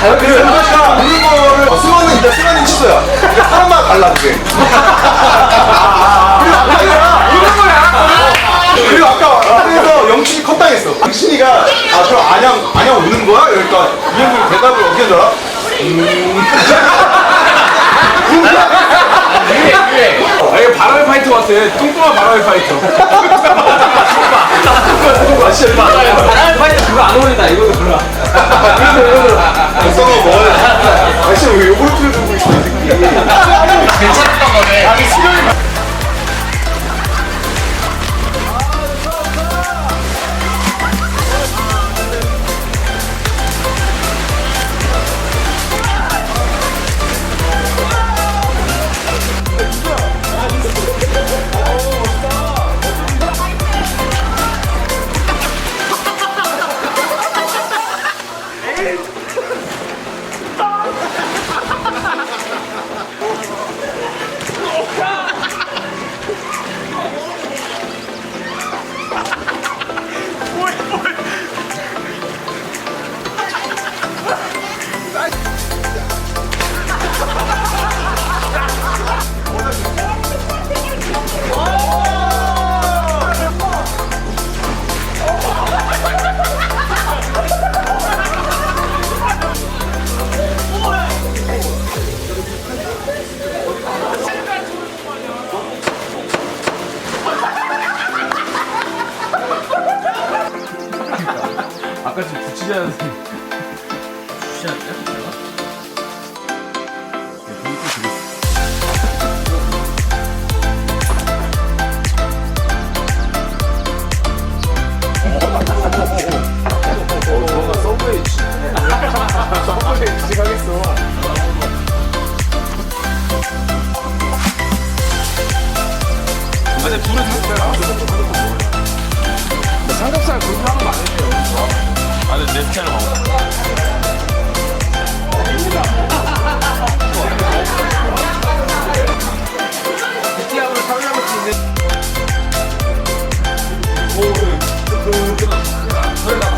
그 은가씨가 우는 거를 어, 승원은 일단 승원이 취소야. 그러니까 사람마다 달라 그게. 그리고 아까 우는 거야. 그리고 아까 그래서 영춘이 컷당했어. 영춘이가 아 그럼 안양 안양 우는 거야? 그러니까 이형님 대답을 어떻게 하더라? 아, 이거 바람의 파이터 같아. 뚱뚱한 바람의 파이터. 아 바람의 파이터 그거 안 어울린다. 이거 아까 지금 붙이자는 서브웨이 서브웨이 지하겠어. 근데 둘은 삼겹살 그렇게 하는 거 아니에요? 내 스타일로 가고 오, 그, 그, 그, 그, 그, 그,